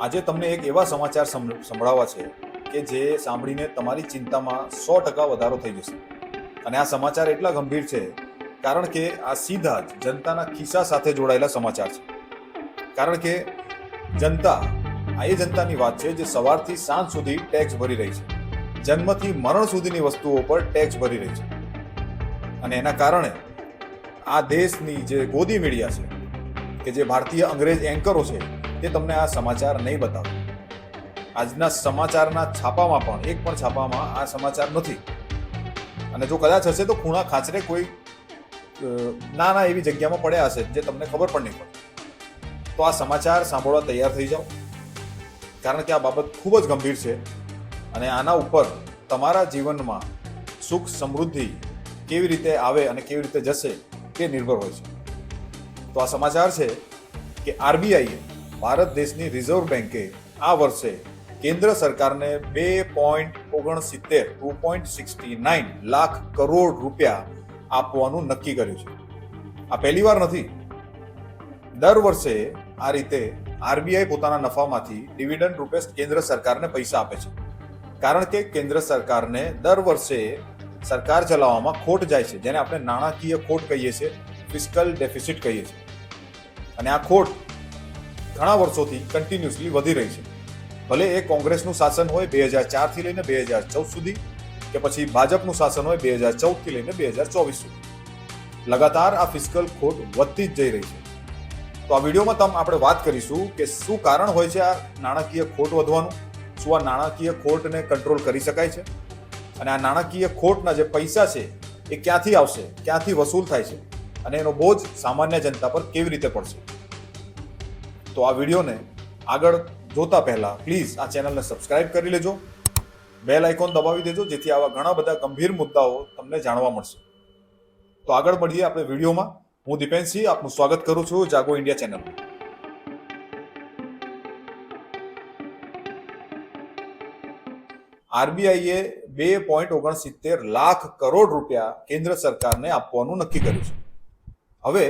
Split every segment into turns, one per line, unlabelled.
આજે તમને એક એવા સમાચાર સંભ- સંભળાવવા છે કે જે સાંભળીને તમારી ચિંતામાં સો ટકા વધારો થઈ જશે. અને આ સમાચાર એટલા ગંભીર છે કારણ કે આ સીધા જ જનતાના ખિસ્સા સાથે જોડાયેલા સમાચાર છે. કારણ કે જનતા, આ એ જનતાની વાત છે જે સવારથી સાંજ સુધી ટેક્સ ભરી રહી છે. જન્મથી મરણ સુધીની વસ્તુઓ પર ટેક્સ ભરી રહી છે. અને એના કારણે આ દેશની જે ગોદી મીડિયા છે, કે જે ભારતીય અંગ્રેજ એન્કરો છે તે તમને આ સમાચાર નહીં બતાવે. આજના સમાચારના છાપામાં પણ, એક પણ છાપામાં આ સમાચાર નથી. અને જો કદાચ હશે તો ખૂણા ખાચરે કોઈ નાના એવી જગ્યામાં પડ્યા હશે જે તમને ખબર પણ નહીં પડે. તો આ સમાચાર સાંભળવા તૈયાર થઈ જાઓ. કારણ કે આ બાબત ખૂબ જ ગંભીર છે અને આના ઉપર તમારા જીવનમાં સુખ સમૃદ્ધિ કેવી રીતે આવે અને કેવી રીતે જશે તે નિર્ભર હોય છે. તો આ સમાચાર છે કે આરબીઆઈએ ભારત દેશની રિઝર્વ બેન્કે આ વર્ષે કેન્દ્ર સરકારને બે પોઈન્ટ ઓગણસિત્તેર, two point sixty nine lakh crore રૂપિયા આપવાનું નક્કી કર્યું છે. આ પહેલી વાર નથી. દર વર્ષે આ રીતે આરબીઆઈ પોતાના નફામાંથી ડિવિડન્ડ રૂપે કેન્દ્ર સરકારને પૈસા આપે છે. કારણ કે કેન્દ્ર સરકારને દર વર્ષે સરકાર ચલાવવામાં ખોટ જાય છે. જેને આપણે નાણાકીય ખોટ કહીએ છીએ, ફિસ્કલ ડેફિસિટ કહીએ છીએ. અને આ ખોટ ઘણા વર્ષોથી કન્ટિન્યુઅસલી વધી રહી છે. ભલે એ કોંગ્રેસનું શાસન હોય બે હજાર ચારથી લઈને બે હજાર ચૌદ સુધી કે પછી ભાજપનું શાસન હોય બે હજાર ચૌદથી લઈને બે હજાર ચોવીસ સુધી. લગાતાર આ ફિસ્કલ ખોટ વધતી જ જઈ રહી છે. તો આ વિડીયોમાં તમ આપણે વાત કરીશું કે શું કારણ હોય છે આ નાણાકીય ખોટ વધવાનું? શું આ નાણાકીય ખોટને કંટ્રોલ કરી શકાય છે? અને આ નાણાકીય ખોટના જે પૈસા છે, એ ક્યાંથી આવશે? ક્યાંથી વસૂલ થાય છે? અને એનો બોજ સામાન્ય જનતા પર કેવી રીતે પડશે? તો આ વિડીયોને આગળ જોતા પહેલાં પ્લીઝ આ ચેનલને સબસ્ક્રાઇબ કરી લેજો. બેલ આઇકોન દબાવી દેજો, જેથી આવા ઘણા બધા ગંભીર મુદ્દાઓ તમને જાણવા મળશે. તો આગળ મળીએ આપણે વિડીયોમાં. હું દીપેનસિંહ આપનું સ્વાગત કરું છું જાગો ઇન્ડિયા ચેનલમાં આરબીઆઈએ બે પોઈન્ટ ઓગણસિત્તેર લાખ કરોડ રૂપિયા કેન્દ્ર સરકારને આપવાનું નક્કી કર્યું છે. હવે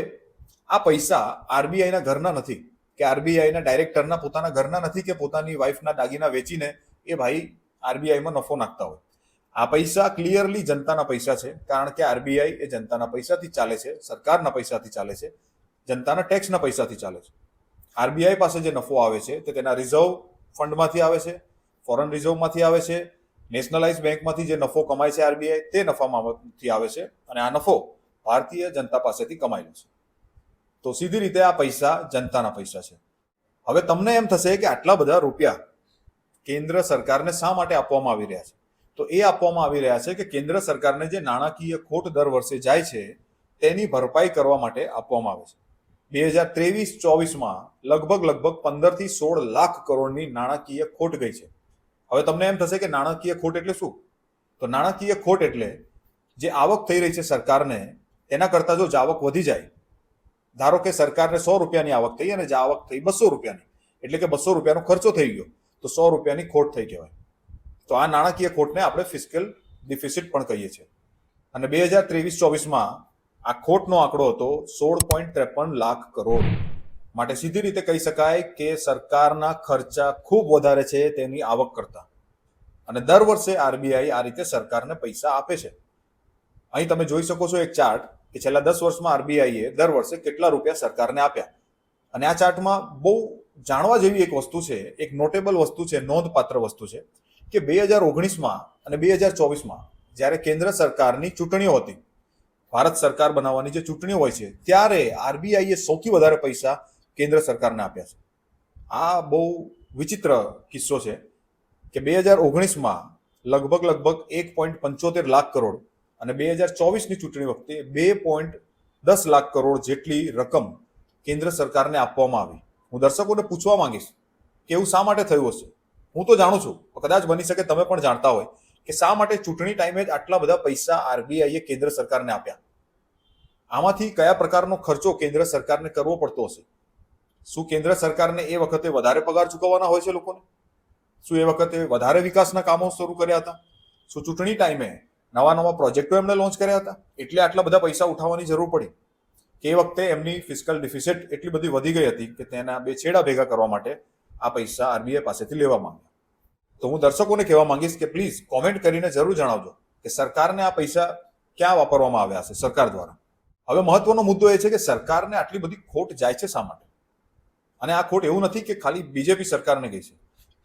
આ પૈસા આરબીઆઈના ઘરના નથી. કે આરબીઆઈના ડાયરેક્ટરના પોતાના ઘરના નથી કે પોતાની વાઈફના દાગીના વેચીને એ ભાઈ આરબીઆઈમાં નફો નાખતા હોય. આ પૈસા ક્લિયરલી જનતાના પૈસા છે, કારણ કે આરબીઆઈ એ જનતાના પૈસાથી ચાલે છે, સરકારના પૈસાથી ચાલે છે, જનતાના ટેક્સના પૈસાથી ચાલે છે. આરબીઆઈ પાસે જે નફો આવે છે તે તેના રિઝર્વ ફંડમાંથી આવે છે, ફોરેન રિઝર્વમાંથી આવે છે, નેશનલાઇઝ બેંકમાંથી જે નફો કમાય છે આરબીઆઈ તે નફામાંથી આવે છે અને આ નફો ભારતીય જનતા પાસેથી કમાયેલો છે. તો સીધી રીતે આ પૈસા જનતાના પૈસા છે. હવે તમને એમ થશે કે આટલા બધા રૂપિયા કેન્દ્ર સરકારને શા માટે આપવામાં આવી રહ્યા છે? તો એ આપવામાં આવી રહ્યા છે કે કેન્દ્ર સરકારને જે નાણાકીય ખોટ દર વર્ષે જાય છે, તેની ભરપાઈ કરવા માટે આપવામાં આવે છે. બે હજાર ત્રેવીસ, ચોવીસમાં લગભગ લગભગ પંદરથી સોળ લાખ કરોડની નાણાકીય ખોટ ગઈ છે. હવે તમને એમ થશે કે નાણાકીય ખોટ એટલે શું? તો નાણાકીય ખોટ એટલે જે આવક થઈ રહી છે સરકારને, એના કરતાં જો આવક વધી જાય ધારો કે સરકારને સો રૂપિયાની આવક થઈ અને જે આવક થઈ બસો રૂપિયાની, એટલે કે બસો રૂપિયાનો ખર્ચો થઈ ગયો, તો સો રૂપિયાની ખોટ થઈ કહેવાય. તો આ નાણાકીય ખોટને આપણે ફિસ્કલ ડિફિસિટ પણ કહીએ છીએ. અને બે હજાર ત્રેવીસ ચોવીસમાં આ ખોટનો આંકડો હતો સોળ પોઈન્ટ ત્રેપન લાખ કરોડ. માટે સીધી રીતે કહી શકાય કે સરકારના ખર્ચા ખૂબ વધારે છે તેની આવક કરતા. અને દર વર્ષે આરબીઆઈ આ રીતે સરકારને પૈસા આપે છે. અહીં તમે જોઈ શકો છો એક ચાર્ટ. કે છેલ્લા દસ વર્ષમાં આરબીઆઈએ દર વર્ષે કેટલા રૂપિયા સરકારને આપ્યા? અને આ ચાર્ટમાં બહુ જાણવા જેવી એક વસ્તુ છે, એક નોટેબલ વસ્તુ છે, નોંધપાત્ર વસ્તુ છે, કે બે હજાર ઓગણીસમાં અને બે હજાર ચોવીસમાં જ્યારે કેન્દ્ર સરકારની ચૂંટણીઓ હતી, ભારત સરકાર બનાવવાની જે ચૂંટણીઓ હોય છે, ત્યારે આરબીઆઈએ સૌથી વધારે પૈસા કેન્દ્ર સરકારને આપ્યા છે. આ બહુ વિચિત્ર કિસ્સો છે કે બે હજાર ઓગણીસમાં લગભગ લગભગ એક પોઈન્ટ પંચોતેર લાખ કરોડ અને બે હજાર ચોવીસની ચૂંટણી વખતે બે પોઈન્ટ દસ લાખ કરોડ જેટલી રકમ કેન્દ્ર સરકારને આપવામાં આવી. હું દર્શકોને પૂછવા માંગીશ કે એવું શા માટે થયું હશે? હું તો જાણું છું કદાચ બની શકે તમે પણ જાણતા હોય કે શા માટે ચૂંટણી ટાઈમે જ આટલા બધા પૈસા આરબીઆઈએ કેન્દ્ર સરકારને આપ્યા? આમાંથી કયા પ્રકારનો ખર્ચો કેન્દ્ર સરકારને કરવો પડતો હશે? શું કેન્દ્ર સરકારને એ વખતે વધારે પગાર ચૂકવવાના હોય છે લોકોને? શું એ વખતે વધારે વિકાસના કામો શરૂ કર્યા હતા? શું ચૂંટણી ટાઈમે નવા નવા પ્રોજેક્ટો એમણે લોન્ચ કર્યા હતા. એટલે આટલા બધા પૈસા ઉઠાવવાની જરૂર પડી. કે એ વખતે એમની ફિસ્કલ ડિફિસિટ એટલી બધી વધી ગઈ હતી કે તેના બે છેડા ભેગા કરવા માટે આ પૈસા આરબીઆઈ પાસેથી લેવા માંગ્યા. તો હું દર્શકોને કહેવા માંગીશ કે પ્લીઝ કોમેન્ટ કરીને જરૂર જણાવજો કે સરકારને આ પૈસા ક્યાં વાપરવામાં આવ્યા છે સરકાર દ્વારા. હવે મહત્વનો મુદ્દો એ છે કે સરકારને આટલી બધી ખોટ જાય છે શા માટે? અને આ ખોટ એવું નથી કે ખાલી બીજેપી સરકારને ગઈ છે.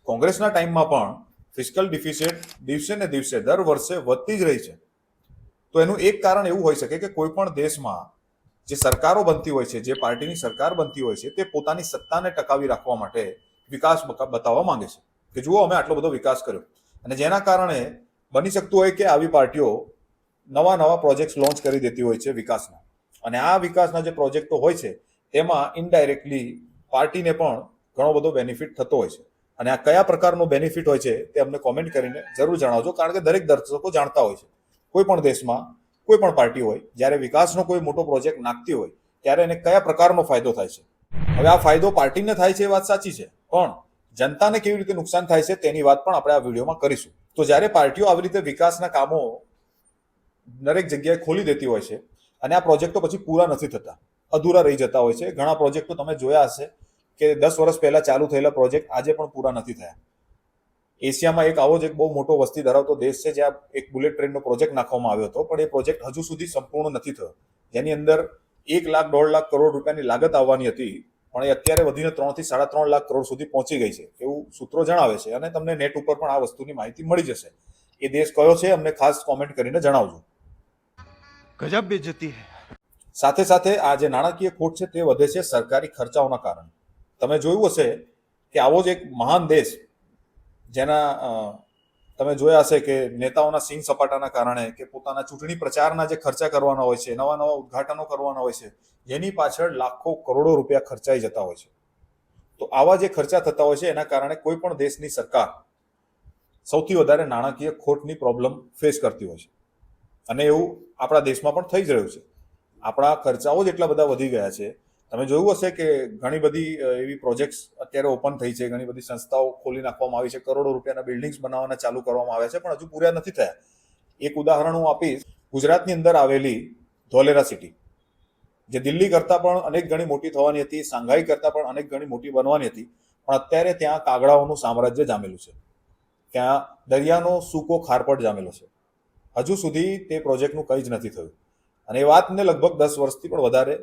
કોંગ્રેસના ટાઈમમાં પણ ફિસ્કલ ડિફિસિટ દિવસે ને દિવસે દર વર્ષે વધતી જ રહી છે. તો એનું એક કારણ એવું હોઈ શકે કે કોઈ પણ દેશમાં જે સરકારો બનતી હોય છે, જે પાર્ટીની સરકાર બનતી હોય છે, તે પોતાની સત્તાને ટકાવી રાખવા માટે વિકાસ બતાવવા માંગે છે. કે જુઓ, અમે આટલો બધો વિકાસ કર્યો. અને જેના કારણે બની શકતું હોય કે આવી પાર્ટીઓ નવા નવા પ્રોજેક્ટ લોન્ચ કરી દેતી હોય છે વિકાસના. અને આ વિકાસના જે પ્રોજેક્ટો હોય છે તેમાં ઇનડાયરેક્ટલી પાર્ટીને પણ ઘણો બધો બેનિફિટ થતો હોય છે. અને આ કયા પ્રકારનો બેનિફિટ હોય છે તે અમને કોમેન્ટ કરીને જરૂર જણાવજો, કારણ કે દરેક દર્શકો જાણતા હોય છે. કોઈ પણ દેશમાં કોઈ પણ પાર્ટી હોય, જ્યારે વિકાસનો કોઈ મોટો પ્રોજેક્ટ નાખતી હોય, ત્યારે એને કયા પ્રકારનો ફાયદો થાય છે? હવે આ ફાયદો પાર્ટીને થાય છે એ વાત સાચી છે, પણ જનતાને કેવી રીતે નુકસાન થાય છે તેની વાત પણ આપણે આ વિડીયોમાં કરીશું. તો જ્યારે પાર્ટીઓ આવી રીતે વિકાસના કામો દરેક જગ્યાએ ખોલી દેતી હોય છે, અને આ પ્રોજેક્ટો પછી પૂરા નથી થતા, અધૂરા રહી જતા હોય છે, ઘણા પ્રોજેક્ટો તમે જોયા હશે કે દસ વર્ષ પહેલાં ચાલુ થયેલા પ્રોજેક્ટ આજે પણ પૂરા નથી થયા. એશિયામાં એક આવો જ એક બહુ મોટો વસ્તી ધરાવતો દેશ છે જ્યાં એક બુલેટ ટ્રેનનો પ્રોજેક્ટ નાખવામાં આવ્યો હતો પણ એ પ્રોજેક્ટ હજુ સુધી સંપૂર્ણ નથી થયો. જેની અંદર એક લાખ દોઢ લાખ કરોડ રૂપિયાની લાગત આવવાની હતી પણ એ અત્યારે વધીને ત્રણથી સાડા ત્રણ લાખ કરોડ સુધી પહોંચી ગઈ છે એવું સૂત્રો જણાવે છે અને તમને નેટ ઉપર પણ આ વસ્તુની માહિતી મળી જશે. એ દેશ કયો છે અમને ખાસ કોમેન્ટ કરીને જણાવજો.
ગજબ બેજતી
સાથે સાથે આ જે નાણાકીય ખોટ છે તે વધે છે સરકારી ખર્ચાઓના કારણે. તમે જોયું હશે કે આવો જ એક મહાન દેશ જેના તમે જોયા હશે કે નેતાઓના સિંહ સપાટાના કારણે કે પોતાના ચૂંટણી પ્રચારના જે ખર્ચા કરવાના હોય છે નવા નવા ઉદ્ઘાટનો કરવાના હોય છે, જેની પાછળ લાખો કરોડો રૂપિયા ખર્ચાઈ જતા હોય છે. તો આવા જે ખર્ચા થતા હોય છે, એના કારણે કોઈ પણ દેશની સરકાર સૌથી વધારે નાણાકીય ખોટની પ્રોબ્લેમ ફેસ કરતી હોય છે. અને એવું આપણા દેશમાં પણ થઈ જ રહ્યું છે. આપણા ખર્ચાઓ જ એટલા બધા વધી ગયા છે તમે જોયું હશે કે ઘણી બધી એવી પ્રોજેક્ટ્સ અત્યારે ઓપન થઈ છે. ઘણી બધી સંસ્થાઓ ખોલી નાખવામાં આવી છે. કરોડો રૂપિયાના બિલ્ડિંગ્સ બનાવવાના ચાલુ કરવામાં આવ્યા છે, પણ હજુ પૂરા નથી થયા. એક ઉદાહરણ હું આપીશ. ગુજરાતની અંદર આવેલી ધોલેરા સિટી જે દિલ્હી કરતાં પણ અનેક ગણી મોટી થવાની હતી, સાંઘાઈ કરતાં પણ અનેક ગણી મોટી બનવાની હતી, પણ અત્યારે ત્યાં કાગડાઓનું સામ્રાજ્ય જામેલું છે. ત્યાં દરિયાનો સૂકો ખારપટ જામેલો છે. હજુ સુધી તે પ્રોજેક્ટનું કંઈ જ નથી થયું. અને એ વાતને લગભગ દસ વર્ષથી પણ વધારે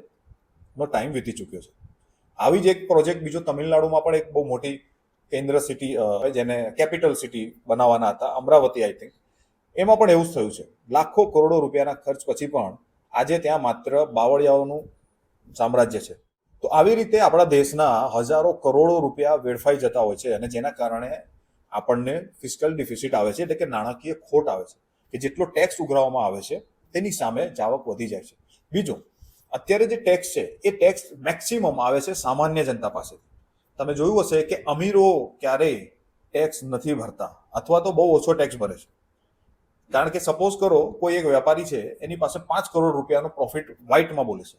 નો ટાઈમ વીતી ચૂક્યો છે. આવી જ એક પ્રોજેક્ટ બીજો તમિલનાડુમાં પણ એક બહુ મોટી કેન્દ્ર સિટી જેને કેપિટલ સિટી બનાવવાના હતા, અમરાવતી આઈ થિંક એમાં પણ એવું જ થયું છે. લાખો કરોડો રૂપિયાના ખર્ચ પછી પણ આજે ત્યાં માત્ર બાવળિયાઓનું સામ્રાજ્ય છે. તો આવી રીતે આપણા દેશના હજારો કરોડો રૂપિયા વેડફાઈ જતા હોય છે અને જેના કારણે આપણને ફિસ્કલ ડિફિસિટ આવે છે, એટલે કે નાણાકીય ખોટ આવે છે. કે જેટલો ટેક્સ ઉઘરાવવામાં આવે છે, તેની સામે જાવક વધી જાય છે. બીજું અત્યારે જે ટેક્સ છે, એ ટેક્સ મેક્સિમમ આવે છે સામાન્ય જનતા પાસેથી. તમે જોયું હશે કે અમીરો ક્યારેય ટેક્સ નથી ભરતા, અથવા તો બહુ ઓછો ટેક્સ ભરે છે. કારણ કે સપોઝ કરો, કોઈ એક વેપારી છે, એની પાસે પાંચ કરોડ રૂપિયાનો પ્રોફિટ વ્હાઇટમાં બોલે છે.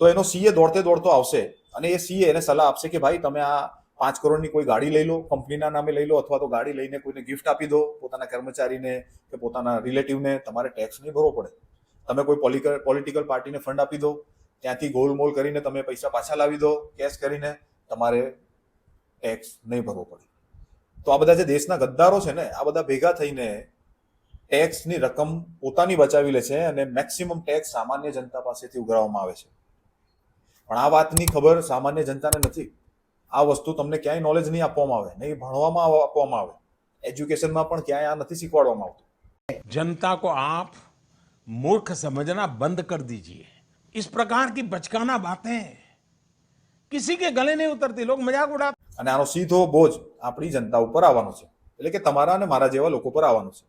તો એનો સીએ દોડતે દોડતો આવશે અને એ સીએ એને સલાહ આપશે કે ભાઈ, તમે આ પાંચ કરોડની કોઈ ગાડી લઈ લો, કંપનીના નામે લઈ લો, અથવા તો ગાડી લઈને કોઈને ગિફ્ટ આપી દો પોતાના કર્મચારીને કે પોતાના રિલેટિવને તમારે ટેક્સ નહીં ભરવો પડે. તમે કોઈ પોલિટિકલ પોલિટિકલ પાર્ટીને ફંડ આપી દો, ત્યાંથી ગોલમોલ કરીને તમે પૈસા પાછા લાવી દો કેશ કરીને, તમારે ટેક્સ નહીં ભરવો પડે. તો આ બધા જે દેશના ગદ્દારો છે ને, આ બધા ભેગા થઈને ટેક્સની રકમ પોતાની બચાવી લે છે અને મેક્સિમમ ટેક્સ સામાન્ય જનતા પાસેથી ઉઘરાવવામાં આવે છે. પણ આ વાતની ખબર સામાન્ય જનતાને નથી. આ વસ્તુ તમને ક્યાંય નોલેજ નહીં આપવામાં આવે, નહીં ભણવામાં આપવામાં આવે. એજ્યુકેશનમાં પણ ક્યાંય આ નથી શીખવાડવામાં આવતું.
જનતા કો આપ मूर्ख समझना બંધ कर दीजिए इस प्रकार की बचकाना बातें किसी के गले नहीं उतरती लोग मजाक उड़ाते
અને આનો સીધો બોજ આપણી જનતા ઉપર આવવાનો છે એટલે કે તમારા અને મારા જેવા લોકો પર આવવાનો છે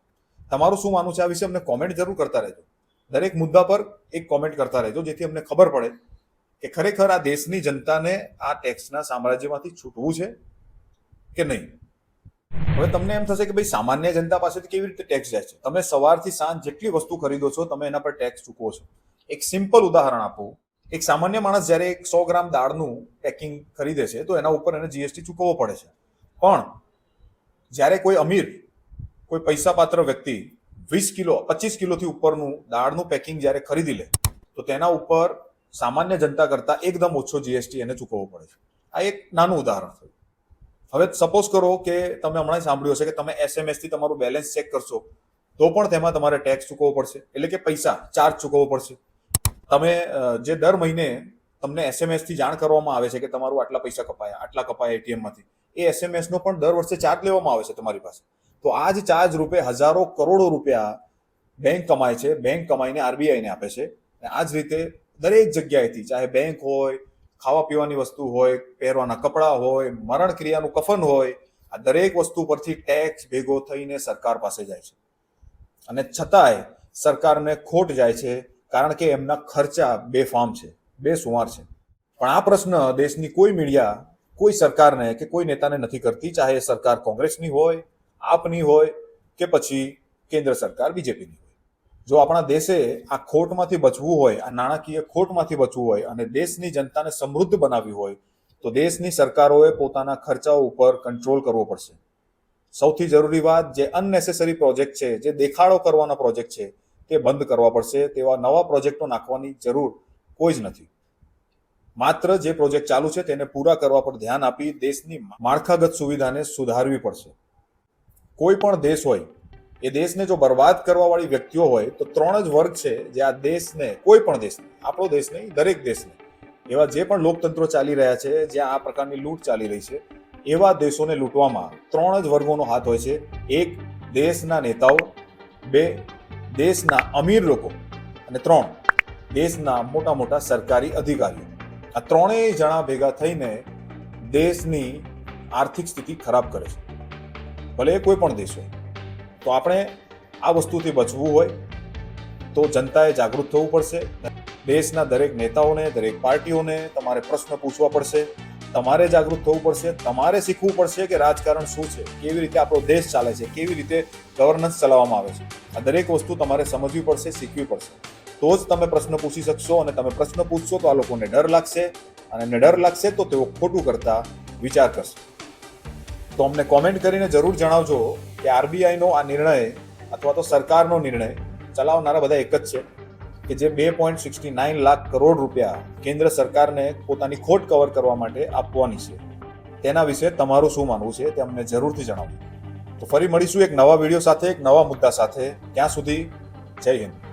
તમારું શું માનવું છે આ વિશે અમને કોમેન્ટ જરૂર કરતા રહેજો દરેક મુદ્દા પર એક કોમેન્ટ કરતા રહેજો જેથી અમને ખબર પડે કે ખરેખર આ દેશની જનતાને આ ટેક્સના સામ્રાજ્યમાંથી છૂટવું છે કે નહીં હવે તમને એમ થશે કે ભાઈ સામાન્ય જનતા પાસેથી કેવી રીતે ટેક્સ જાય છે? તમે સવારથી સાંજ જેટલી વસ્તુ ખરીદો છો, તમે એના પર ટેક્સ ચૂકવો છો. એક સિમ્પલ ઉદાહરણ આપું. એક સામાન્ય માણસ જ્યારે એક સો ગ્રામ દાળનું પેકિંગ ખરીદે છે, તો એના ઉપર એને જીએસટી ચૂકવવો પડે છે. પણ જ્યારે કોઈ અમીર, કોઈ પૈસાપાત્ર વ્યક્તિ વીસ કિલો, પચીસ કિલોથી ઉપરનું દાળનું પેકિંગ જ્યારે ખરીદી લે, તો તેના ઉપર સામાન્ય જનતા કરતાં એકદમ ઓછો જીએસટી એને ચૂકવવો પડે છે. આ એક નાનું ઉદાહરણ થયું હવે સપોઝ કરો કે તમે હમણાં સાંભળ્યું હશે કે તમે એસએમએસથી તમારું બેલેન્સ ચેક કરશો, તો પણ તેમાં તમારે ટેક્સ ચૂકવવો પડશે. એટલે કે પૈસા ચાર્જ ચૂકવવો પડશે. તમે જે દર મહિને તમને એસએમએસથી જાણ કરવામાં આવે છે કે તમારું આટલા પૈસા કપાયા, આટલા કપાયા એટીએમમાંથી, એ એસએમએસ નો પણ દર વર્ષે ચાર્જ લેવામાં આવે છે તમારી પાસે. તો આ જ ચાર્જ રૂપે હજારો કરોડો રૂપિયા બેંક કમાય છે બેંક કમાઈને આરબીઆઈને આપે છે. આ જ રીતે દરેક જગ્યાએથી, ચાહે બેંક હોય ખાવા પીવાની વસ્તુ હોય, પહેરવાના કપડાં હોય મરણ ક્રિયાનું કફન હોય, આ દરેક વસ્તુ પરથી ટેક્સ ભેગો થઈને સરકાર પાસે જાય છે. અને છતાંય સરકારને ખોટ જાય છે, કારણ કે એમના ખર્ચા બેફામ છે બેસુમાર છે. પણ આ પ્રશ્ન દેશની કોઈ મીડિયા, કોઈ સરકારને કે કોઈ નેતાને નથી કરતી, ચાહે સરકાર કોંગ્રેસની હોય, આપની હોય કે પછી કેન્દ્ર સરકાર, બીજેપીની હોય. જો આપણા દેશે આ ખોટમાંથી બચવું હોય, આ નાણાકીય ખોટમાંથી બચવું હોય અને દેશની જનતાને સમૃદ્ધ બનાવવી હોય, તો દેશની સરકારોએ પોતાના ખર્ચાઓ ઉપર કંટ્રોલ કરવો પડશે. સૌથી જરૂરી વાત જે અનનેસેસરી પ્રોજેક્ટ છે, જે દેખાડો કરવાના પ્રોજેક્ટ છે, તે બંધ કરવા પડશે. તેવા નવા પ્રોજેક્ટો નાખવાની જરૂર કોઈ જ નથી. માત્ર જે પ્રોજેક્ટ ચાલુ છે તેને પૂરા કરવા પર ધ્યાન આપી દેશની માળખાગત સુવિધાને સુધારવી પડશે. કોઈ પણ દેશ હોય એ દેશને જો બરબાદ કરવા વાળી વ્યક્તિઓ હોય, તો ત્રણ જ વર્ગ છે જે આ દેશને, કોઈ પણ દેશને, આપણો દેશ નહીં, દરેક દેશને, એવા જે પણ લોકતંત્રો ચાલી રહ્યા છે, જ્યાં આ પ્રકારની લૂંટ ચાલી રહી છે, એવા દેશોને લૂંટવામાં ત્રણ જ વર્ગોનો હાથ હોય છે. એક, દેશના નેતાઓ, બે, દેશના અમીર લોકો અને ત્રણ, દેશના મોટા મોટા સરકારી અધિકારીઓ. આ ત્રણેય જણા ભેગા થઈને દેશની આર્થિક સ્થિતિ ખરાબ કરે છે. ભલે કોઈ પણ દેશ હોય. તો આપણે આ વસ્તુથી બચવું હોય તો જનતાએ જાગૃત થવું પડશે. દેશના દરેક નેતાઓને, દરેક પાર્ટીઓને તમારે પ્રશ્ન પૂછવા પડશે. તમારે જાગૃત થવું પડશે. તમારે શીખવું પડશે કે રાજકારણ શું છે, કેવી રીતે આપણો દેશ ચાલે છે, કેવી રીતે ગવર્નન્સ ચલાવવામાં આવે છે. આ દરેક વસ્તુ તમારે સમજવી પડશે, શીખવી પડશે. તો જ તમે પ્રશ્ન પૂછી શકશો અને તમે પ્રશ્ન પૂછશો તો આ લોકોને ડર લાગશે અને એમને ડર લાગશે તો તેઓ ખોટું કરતા વિચાર કરશે. તો અમને કોમેન્ટ કરીને જરૂર જણાવજો કે આરબીઆઈનો આ નિર્ણય અથવા તો સરકારનો નિર્ણય ચલાવનારા બધા એક જ છે કે જે બે point sixty nine lakh crore રૂપિયા કેન્દ્ર સરકારને પોતાની ખોટ કવર કરવા માટે આપવાની છે. તેના વિશે તમારું શું માનવું છે તે અમને જરૂરથી જણાવજો તો ફરી મળીશું એક નવા વીડિયો સાથે, એક નવા મુદ્દા સાથે. ત્યાં સુધી જય હિન્દ.